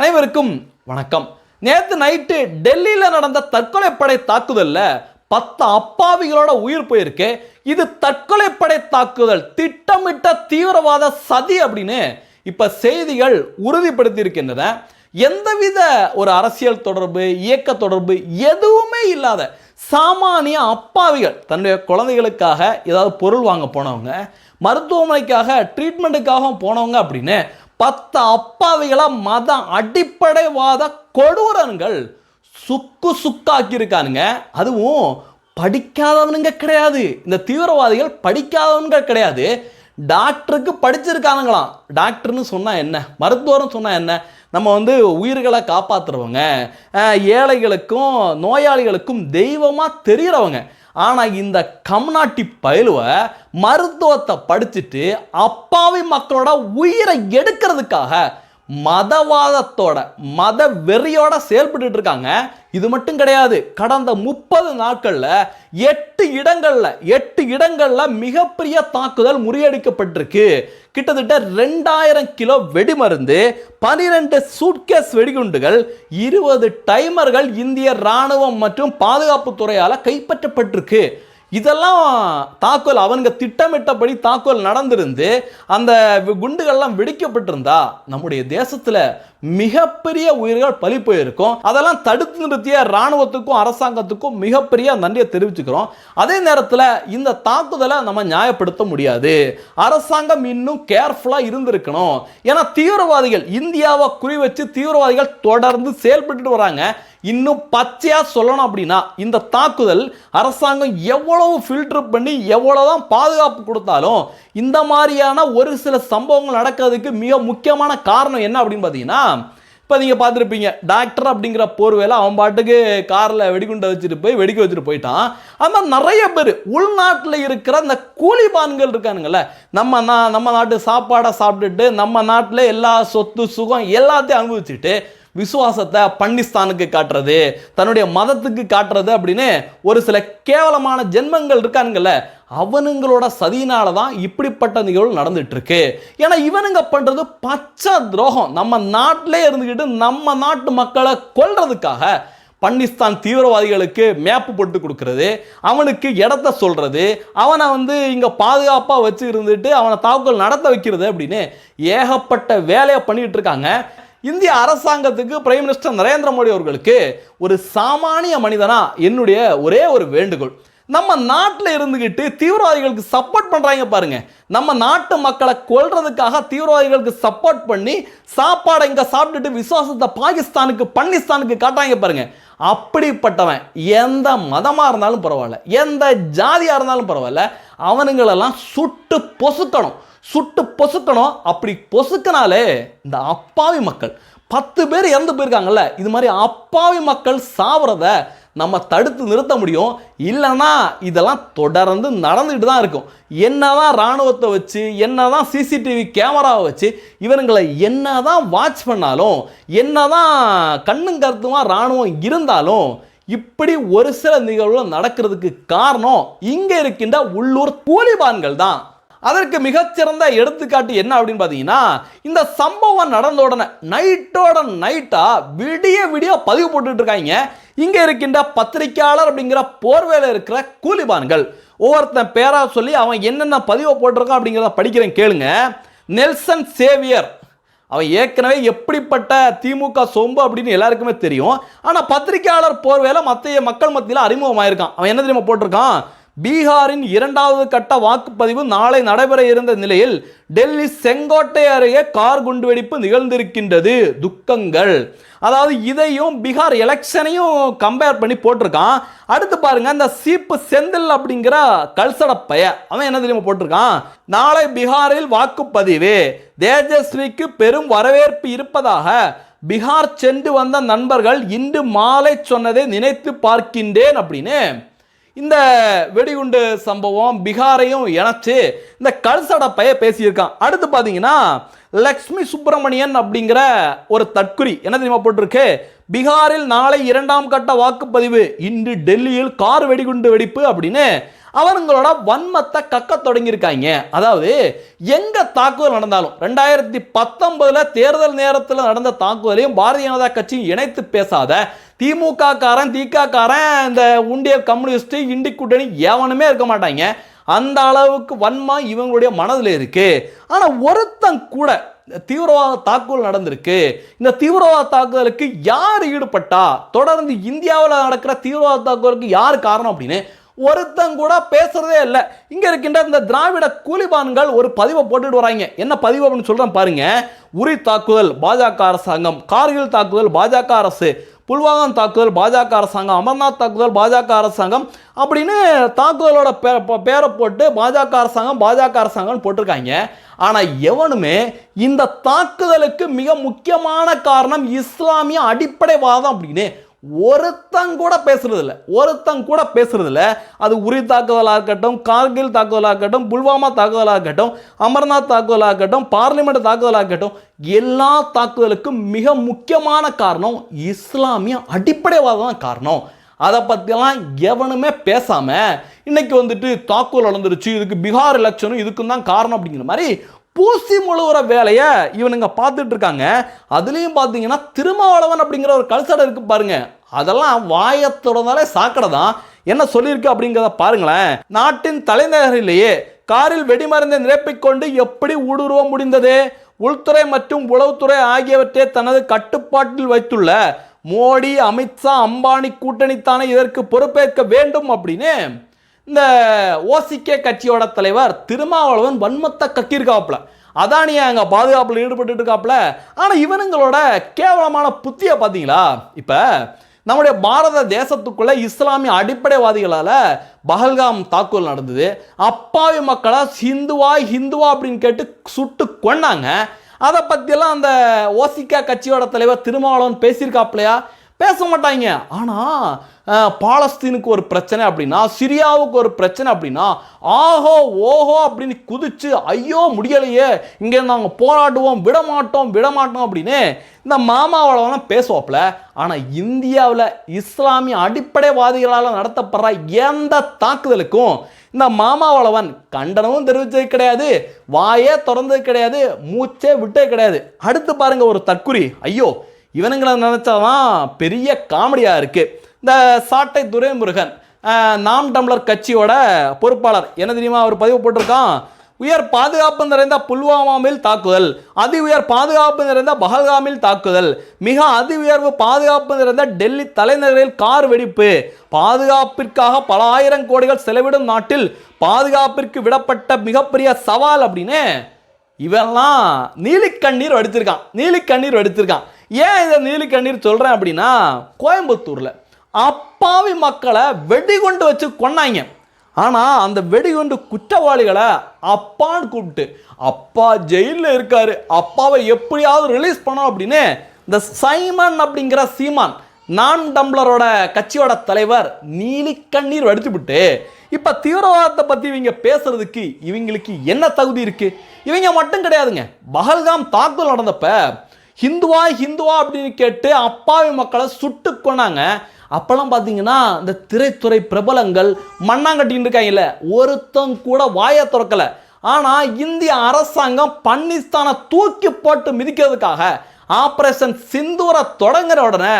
அனைவருக்கும் வணக்கம். நேற்று நைட்டு டெல்லியில் நடந்த தற்கொலைப்படை தாக்குதலில் பத்து அப்பாவிகளோட உயிர் போயிருக்கு. இது தற்கொலைப்படை தாக்குதல் திட்டமிட்ட தீவிரவாத சதி அப்படின்னு இப்ப செய்திகள் உறுதிப்படுத்தி இருக்கின்றன எந்தவித ஒரு அரசியல் தொடர்பு இயக்க தொடர்பு எதுவுமே இல்லாத சாமானிய அப்பாவிகள் தன்னுடைய குழந்தைகளுக்காக ஏதாவது பொருள் வாங்க போனவங்க மருத்துவமனைக்காக ட்ரீட்மெண்ட்டுக்காக போனவங்க அப்படின்னு பத்து அப்பாவிகளாக மத அடிப்படைவாத கொடூரங்கள் சுக்கு சுக்காக்கியிருக்கானுங்க. அதுவும் படிக்காதவனுங்க கிடையாது. இந்த தீவிரவாதிகள் படிக்காதவனுங்க கிடையாது. டாக்டருக்கு படிச்சிருக்கானுங்களாம். டாக்டர்னு சொன்னால் என்ன? மருத்துவர்னு சொன்னால் என்ன? நம்ம வந்து உயிர்களை காப்பாத்துறவங்க ஏழைகளுக்கும் நோயாளிகளுக்கும் தெய்வமாக தெரிகிறவங்க ஆனால் இந்த கம்நாட்டி பயிலுவ மருத்துவத்தை படிச்சுட்டு அப்பாவி மக்களோட உயிரை எடுக்கிறதுக்காக மதவாதத்தோட மத வெறியோட செயல்பட்டு இருக்காங்க இது மட்டும் கிடையாது கடந்த முப்பது நாட்களில் எட்டு இடங்களில் எட்டு இடங்களில் மிகப்பெரிய தாக்குதல் முறியடிக்கப்பட்டிருக்கு. கிட்டத்தட்ட ரெண்டாயிரம் கிலோ வெடிமருந்து பனிரெண்டு சூட்கேஸ் வெடிகுண்டுகள் இருபது டைமர்கள் இந்திய ராணுவம் மற்றும் பாதுகாப்புத்துறையால் கைப்பற்றப்பட்டிருக்கு. இதெல்லாம் தாக்குதல் அவனுங்க திட்டமிட்டபடி தாக்குதல் நடந்திருந்து அந்த குண்டுகள்லாம் வெடிக்கப்பட்டிருந்தா நம்முடைய தேசத்தில் மிகப்பெரிய உயிர்கள் பலி போயிருக்கும். அதெல்லாம் தடுத்து நிறுத்திய ராணுவத்துக்கும் அரசாங்கத்துக்கும் மிகப்பெரிய நன்றியை தெரிவிச்சுக்கிறோம். அதே நேரத்தில் இந்த தாக்குதலை நம்ம நியாயப்படுத்த முடியாது. அரசாங்கம் இன்னும் கேர்ஃபுல்லாக இருந்திருக்கணும். ஏன்னா தீவிரவாதிகள் இந்தியாவை குறி வச்சு தீவிரவாதிகள் தொடர்ந்து செயல்பட்டுட்டு வராங்க. இன்னும் பச்சையாக சொல்லணும் அப்படின்னா இந்த தாக்குதல் அரசாங்கம் எவ்வளவு ஃபில்டர் பண்ணி எவ்வளவுதான் பாதுகாப்பு கொடுத்தாலும் இந்த மாதிரியான ஒரு சில சம்பவங்கள் நடக்கிறதுக்கு மிக முக்கியமான காரணம் என்ன அப்படின்னு பார்த்தீங்கன்னா இப்போ நீங்கள் பார்த்துருப்பீங்க டாக்டர் அப்படிங்கிற போர்வையில் அவன் பாட்டுக்கு காரில் வெடிகுண்டை வச்சுட்டு போய் வெடிக்க வச்சுட்டு போயிட்டான். அந்த நிறைய பேர் உள்நாட்டில் இருக்கிற அந்த கூலிபான்கள் இருக்கானுங்கள்ல நம்ம நான் நம்ம நாட்டு சாப்பாடை சாப்பிட்டுட்டு நம்ம நாட்டில் எல்லா சொத்து சுகம் எல்லாத்தையும் அனுபவிச்சுட்டு விசுவாசத்தை பன்னிஸ்தானுக்கு காட்டுறது தன்னுடைய மதத்துக்கு காட்டுறது அப்படின்னு ஒரு சில கேவலமான ஜென்மங்கள் இருக்கானுங்கல்ல அவனுங்களோட சதியினால தான் இப்படிப்பட்ட நிகழ்வு நடந்துட்டு இருக்கு ஏன்னா இவனுங்க பண்றது பச்சை துரோகம். நம்ம நாட்டிலே இருந்துக்கிட்டு நம்ம நாட்டு மக்களை கொல்றதுக்காக பன்னிஸ்தான் தீவிரவாதிகளுக்கு மேப்பு போட்டு கொடுக்கறது அவனுக்கு இடத்த சொல்கிறது அவனை வந்து இங்கே பாதுகாப்பாக வச்சு இருந்துட்டு அவனை தாக்குதல் நடத்த வைக்கிறது அப்படின்னு ஏகப்பட்ட வேலையை பண்ணிகிட்டு இருக்காங்க இந்திய அரசாங்கத்துக்கு பிரைம் மினிஸ்டர் நரேந்திர மோடி அவர்களுக்கு ஒரு சாமானிய மனிதனா என்னுடைய ஒரே ஒரு வேண்டுகோள். நம்ம நாட்டில் இருந்துக்கிட்டு தீவிரவாதிகளுக்கு சப்போர்ட் பண்ணுறாங்க பாருங்க. நம்ம நாட்டு மக்களை கொள்றதுக்காக தீவிரவாதிகளுக்கு சப்போர்ட் பண்ணி சாப்பாடை இங்கே சாப்பிட்டுட்டு விசுவாசத்தை பாகிஸ்தானுக்கு பன்னிஸ்தானுக்கு காட்டுறாங்க பாருங்க. அப்படிப்பட்டவன் எந்த மதமாக இருந்தாலும் பரவாயில்ல எந்த ஜாதியாக இருந்தாலும் பரவாயில்ல அவனுங்களெல்லாம் சுட்டு பொசுக்கணும் சுட்டு பொசுக்கணும். அப்படி பொசுக்கினாலே இந்த அப்பாவி மக்கள் பத்து பேர் இறந்து போயிருக்காங்கல்ல இது மாதிரி அப்பாவி மக்கள் சாவறத நம்ம தடுத்து நிறுத்த முடியும். இல்லைன்னா இதெல்லாம் தொடர்ந்து நடந்துகிட்டு தான் இருக்கும். என்ன தான் ராணுவத்தை வச்சு என்ன தான் சிசிடிவி கேமராவை வச்சு இவனுங்களை என்னதான் வாட்ச் பண்ணாலும் என்ன தான் கண்ணும் கருத்துமாக ராணுவம் இருந்தாலும் இப்படி ஒரு சில நிகழ்வுகள் நடக்கிறதுக்கு காரணம் இங்கே இருக்கின்ற உள்ளூர் கூலிபான்கள் தான். அதற்கு மிகச்சிறந்த எடுத்துக்காட்டு என்ன அப்படின்னு பார்த்தீங்கன்னா இந்த சம்பவம் நடந்த உடனே நைட்டோட நைட்டாக விடிய விடிய பதிவு போட்டுட்டு இருக்காங்க. இங்கே இருக்கின்ற பத்திரிக்கையாளர் அப்படிங்கிற போர்வையில் இருக்கிற கூலிபான்கள். ஒவ்வொருத்தன் பேரா சொல்லி அவன் என்னென்ன பதிவை போட்டிருக்கான் அப்படிங்கிறத படிக்கிறேன் கேளுங்க. Nelson Xavier. அவன் ஏற்கனவே எப்படிப்பட்ட திமுக சொம்பு அப்படின்னு எல்லாருக்குமே தெரியும். ஆனால் பத்திரிக்கையாளர் போர்வையில் மத்திய மக்கள் மத்தியில் அறிமுகமாயிருக்கான். அவன் என்ன தெரியுமா போட்டிருக்கான்? பீகாரின் இரண்டாவது கட்ட வாக்குப்பதிவு நாளை நடைபெற இருந்த நிலையில் டெல்லி செங்கோட்டை அருகே கார் குண்டுவெடிப்பு நிகழ்ந்திருக்கின்றது. துக்கங்கள். அதாவது இதையும் பீகார் எலெக்ஷனையும் கம்பேர் பண்ணி போட்டிருக்கான். அடுத்து பாருங்க இந்த சீப்பு செந்தில் அப்படிங்கிற கல்சட பைய அவன் என்ன தெரியுமா போட்டிருக்கான்? நாளை பீகாரில் வாக்குப்பதிவு. தேஜஸ்விக்கு பெரும் வரவேற்பு இருப்பதாக பீகார் சென்று வந்த நண்பர்கள் இன்று மாலை சொன்னதை நினைத்து பார்க்கின்றேன் அப்படின்னு. இந்த வெடிகுண்டு சம்பவம் பீகாரையும் இணைச்சு இந்த கல்சடப்பைய பேசியிருக்கான். அடுத்து பார்த்தீங்கன்னா லக்ஷ்மி சுப்பிரமணியன் அப்படிங்கிற ஒரு தற்குறி என்ன தெரியுமா போட்டிருக்கு? பீகாரில் நாளை இரண்டாம் கட்ட வாக்குப்பதிவு. இன்று டெல்லியில் கார் வெடிகுண்டு வெடிப்பு அப்படின்னு அவனுங்களோட வன்மத்தை கக்க தொடங்கியிருக்காங்க. அதாவது எங்க தாக்குதல் நடந்தாலும் ரெண்டாயிரத்தி பத்தொன்பதுல தேர்தல் நேரத்தில் நடந்த தாக்குதலையும் பாரதிய ஜனதா கட்சியும் இணைத்து பேசாத திமுக காரன் திக காரன் இந்த உண்டிய கம்யூனிஸ்ட் இண்டி கூட்டணி எவனுமே இருக்க மாட்டாங்க. அந்த அளவுக்கு வன்மா இவங்களுடைய மனதில் இருக்கு. ஆனால் ஒருத்தன் கூட தீவிரவாத தாக்குதல் நடந்திருக்கு. இந்த தீவிரவாத தாக்குதலுக்கு யார் ஈடுபட்டா? தொடர்ந்து இந்தியாவில் நடக்கிற தீவிரவாத தாக்குதலுக்கு யார் காரணம் அப்படின்னு ஒருத்தன் கூட பேசுறதே இல்லை. இங்க இருக்கின்ற இந்த திராவிட கூலிபான்கள் ஒரு பதிவை போட்டுட்டு வராங்க. என்ன பதிவு அப்படின்னு சொல்றேன் பாருங்க. உரி தாக்குதல் பாஜக அரசாங்கம் கார்கில் தாக்குதல் பாஜக அரசு புல்வாகம் தாக்குதல் பாஜக அரசாங்கம் அமர்நாத் தாக்குதல் பாஜக அரசாங்கம் அப்படின்னு தாக்குதலோட பே- பேரை போட்டு பாஜக அரசாங்கம் பாஜக அரசாங்கம் போட்டிருக்காங்க. ஆனால் எவனுமே இந்த தாக்குதலுக்கு மிக முக்கியமான காரணம் இஸ்லாமிய அடிப்படைவாதம் அப்படின்னு ஒருத்தங்க கூட பேசுறது இல்ல கூட அது உரி தாக்குதலாக இருக்கட்டும் கார்கில் தாக்குதலாக இருக்கட்டும் புல்வாமா தாக்குதலாக இருக்கட்டும் அமர்நாத் தாக்குதலாக இருக்கட்டும் பார்லிமெண்ட் தாக்குதலாக இருக்கட்டும் எல்லா தாக்குதலுக்கும் மிக முக்கியமான காரணம் இஸ்லாமிய அடிப்படைவாதம் தான் காரணம். அதை பற்றிலாம் எவனுமே பேசாமல் இன்னைக்கு வந்துட்டு தாக்குதல் நடந்துருச்சு இதுக்கு பீகார் எலெக்ஷனும் இதுக்கும் தான் காரணம் அப்படிங்கிற மாதிரி பூசி முழுகிற வேலையை இவனுங்க பார்த்துட்டு இருக்காங்க அதுலேயும் பார்த்தீங்கன்னா திருமாவளவன் அப்படிங்கிற ஒரு கல்சடை இருக்கு பாருங்க. அதெல்லாம் வாயை சாக்கடை தான். என்ன சொல்லியிருக்கு அப்படிங்கிறத பாருங்களேன். நாட்டின் தலைநகரிலேயே காரில் வெடிமருந்தை நிரப்பிக்கொண்டு எப்படி ஊடுருவ முடிந்தது? உள்துறை மற்றும் உளவுத்துறை ஆகியவற்றை தனது கட்டுப்பாட்டில் வைத்துள்ள மோடி அமித்ஷா அம்பானி கூட்டணித்தானே இதற்கு பொறுப்பேற்க வேண்டும் அப்படின்னு இந்த ஓசிகே கட்சியோட தலைவர் திருமாவளவன் வன்மத்தை கக்கியிருக்காப்புல. அதானியா அங்கே பாதுகாப்பில் ஈடுபட்டு இருக்காப்புல ஆனால் இவனுங்களோட கேவலமான புத்தியை பார்த்தீங்களா இப்போ நம்முடைய பாரத தேசத்துக்குள்ள இஸ்லாமிய அடிப்படைவாதிகளால் பஹல்காம் தாக்குதல் நடந்தது. அப்பாவி மக்களை ஹிந்துவா ஹிந்துவா அப்படின்னு கேட்டு சுட்டு கொன்னாங்க. அதை பற்றியெல்லாம் அந்த ஓசிகா கட்சியோட தலைவர் திருமாவளவன் பேசியிருக்காப்லையா பேச மாட்டாங்க. ஆனால் பாலஸ்தீனுக்கு ஒரு பிரச்சனை அப்படின்னா சிரியாவுக்கு ஒரு பிரச்சனை அப்படின்னா ஆஹோ ஓஹோ அப்படின்னு குதிச்சு ஐயோ முடியலையே இங்கே நாங்கள் போராடுவோம் விடமாட்டோம் விடமாட்டோம் அப்படின்னு இந்த மாமாவளவெல்லாம் பேசுவாப்புல. ஆனால் இந்தியாவில் இஸ்லாமிய அடிப்படைவாதிகளால் நடத்தப்படுற எந்த தாக்குதலுக்கும் இந்த மாமாவளவன் கண்டனமும் தெரிவித்தது கிடையாது வாயே திறந்தது கிடையாது மூச்சே விட்டே கிடையாது. அடுத்து பாருங்கள் ஒரு தற்குறி ஐயோ இவனுங்களை நினச்சாதான் பெரிய காமெடியாக இருக்குது இந்த சாட்டை துரைமுருகன் நாம் டம்ளர் கட்சியோட பொறுப்பாளர். என்ன தெரியுமா அவர் பதிவு போட்டிருக்கான்? உயர் பாதுகாப்பு நிறைந்த புல்வாமாவில் தாக்குதல் அதி உயர் பாதுகாப்பு நிறைந்த பஹல்காமில் தாக்குதல் மிக அதி உயர்வு பாதுகாப்பு நிறைந்த டெல்லி தலைநகரில் கார் வெடிப்பு பாதுகாப்பிற்காக பல ஆயிரம் கோடிகள் செலவிடும் நாட்டில் பாதுகாப்பிற்கு விடப்பட்ட மிகப்பெரிய சவால் அப்படின்னு இவெல்லாம் நீலிக்கண்ணீர் வடிச்சிருக்கான் நீலிக்கண்ணீர் வடிச்சிருக்கான் ஏன் இதை நீலிக்கண்ணீர் சொல்கிறேன் அப்படின்னா கோயம்புத்தூரில் அப்பாவி மக்களை வெடிகுண்டு வச்சு கொன்னாங்க ஆனால் அந்த வெடிகுண்டு குற்றவாளிகளை அப்பான்னு கூப்பிட்டு அப்பா ஜெயிலில் இருக்காரு. அப்பாவை எப்படியாவது ரிலீஸ் பண்ணணும் அப்படின்னு இந்த சைமன் அப்படிங்கிற சீமான் நான் டம்ளரோட கட்சியோட தலைவர் நீலி கண்ணீர் வடிச்சுவிட்டு இப்போ தீவிரவாதத்தை பற்றி இவங்க பேசுறதுக்கு இவங்களுக்கு என்ன தகுதி இருக்குது இவங்க மட்டும் கிடையாதுங்க. பஹல்காம் தாக்குதல் நடந்தப்ப ஹிந்துவா ஹிந்துவா அப்படின்னு கேட்டு அப்பாவி மக்களை சுட்டு கொன்னாங்க. அப்போல்லாம் பார்த்தீங்கன்னா இந்த திரைத்துறை பிரபலங்கள் மண்ணாங்கட்டின்னு இருக்காங்கல்ல ஒருத்தம் கூட வாயை திறக்கலை. ஆனால் இந்திய அரசாங்கம் பன்னிஸ்தானை தூக்கி போட்டு மிதிக்கிறதுக்காக ஆப்ரேஷன் சிந்தூரை தொடங்குற உடனே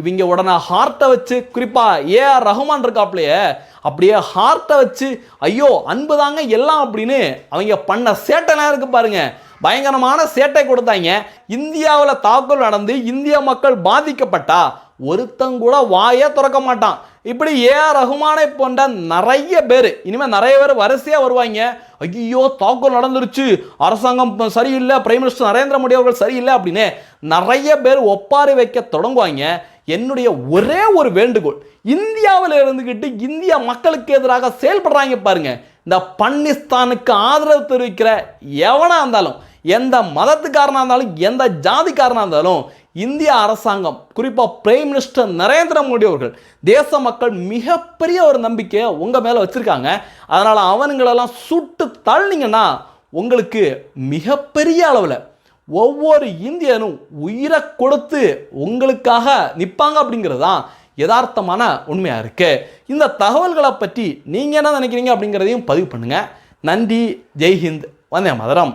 இவங்க உடனே ஹார்ட்டை வச்சு குறிப்பாக ஏ ஆர் ரஹ்மான் இருக்காப்லையே அப்படியே ஹார்ட்டை வச்சு ஐயோ அன்பு தாங்க எல்லாம் அப்படின்னு அவங்க பண்ண சேட்டைலாம் இருக்கு பாருங்க. பயங்கரமான சேட்டை கொடுத்தாங்க. இந்தியாவில் தாக்குதல் நடந்து இந்திய மக்கள் பாதிக்கப்பட்டா ஒருத்தங்கூட வாயே திறக்க மாட்டான். இப்படி ஏஆர் ரகுமானை போன்ற நிறைய பேர் இனிமேல் நிறைய பேர் வரிசையாக வருவாங்க. ஐயோ தாக்குதல் நடந்துருச்சு. அரசாங்கம் சரியில்லை பிரைம் மினிஸ்டர் நரேந்திர மோடி அவர்கள் சரியில்லை அப்படின்னு நிறைய பேர் ஒப்பாரி வைக்க தொடங்குவாங்க. என்னுடைய ஒரே ஒரு வேண்டுகோள் இந்தியாவில் இருந்துக்கிட்டு இந்திய மக்களுக்கு எதிராக செயல்படுறாங்க பாருங்க. இந்த பன்னிஸ்தானுக்கு ஆதரவு தெரிவிக்கிற எவனாக இருந்தாலும் எந்த மதத்துக்காரனாக இருந்தாலும் எந்த ஜாதிக்காரனாக இருந்தாலும் இந்திய அரசாங்கம் குறிப்பாக பிரைம் மினிஸ்டர் நரேந்திர மோடி அவர்கள் தேச மக்கள் மிகப்பெரிய ஒரு நம்பிக்கையை உங்கள் மேலே வச்சுருக்காங்க. அதனால் அவனுங்களெல்லாம் சுட்டு தள்ளினீங்கன்னா உங்களுக்கு மிகப்பெரிய அளவில் ஒவ்வொரு இந்தியனும் உயிரை கொடுத்து உங்களுக்காக நிற்பாங்க அப்படிங்கிறது தான் யதார்த்தமான உண்மையாக இருக்குது இந்த தகவல்களை பற்றி நீங்கள் என்ன நினைக்கிறீங்க அப்படிங்கிறதையும் பதிவு பண்ணுங்கள் நன்றி ஜெய்ஹிந்த் வந்தே மதுரம்.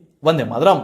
வந்தே மாதிரம்.